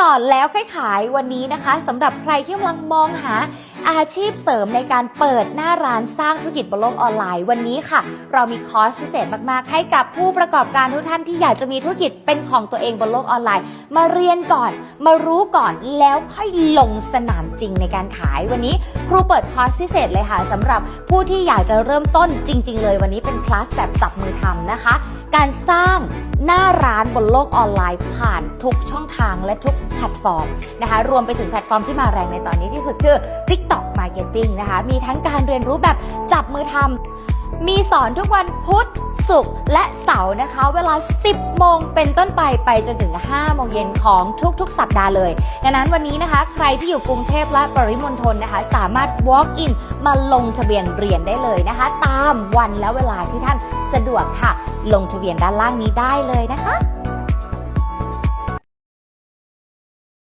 ก่อนแล้วค่อยขายวันนี้นะคะสำหรับใครที่กำลังมองหา อาชีพเสริมในการเปิดหน้าร้านสร้างธุรกิจบนโลกออนไลน์วันนี้ค่ะ เรามีคอร์สพิเศษมากๆ ให้กับผู้ประกอบการทุกท่านที่อยากจะมีธุรกิจเป็นของตัวเองบนโลกออนไลน์ มาเรียนก่อน มารู้ก่อนแล้วค่อยลงสนามจริงในการขายวันนี้ ครูเปิดคอร์สพิเศษเลยค่ะสำหรับผู้ที่อยากจะเริ่มต้นจริง ๆ เลยวันนี้เป็นคลาสแบบจับมือทำนะคะ การสร้างหน้าร้านบนโลกออนไลน์ผ่านทุกช่องทางและทุกแพลตฟอร์มนะคะรวมไปถึงแพลตฟอร์มที่มาแรงในตอนนี้ที่สุดคือ TikTok Marketing นะคะ มีทั้งการเรียนรู้แบบจับมือทำ มีสอนทุกวันพุธศุกร์และเสาร์นะคะ เวลา 10 โมงเป็นต้นไปไปจนถึง 5 โมงเย็นของทุกๆ สัปดาห์เลย ดังนั้นวันนี้นะคะ ใครที่อยู่กรุงเทพและปริมณฑลนะคะ สามารถ walk in มาลงทะเบียนเรียนได้เลยนะคะ ตามวันและเวลาที่ท่านสะดวกค่ะ ลงทะเบียนด้านล่างนี้ได้เลยนะคะ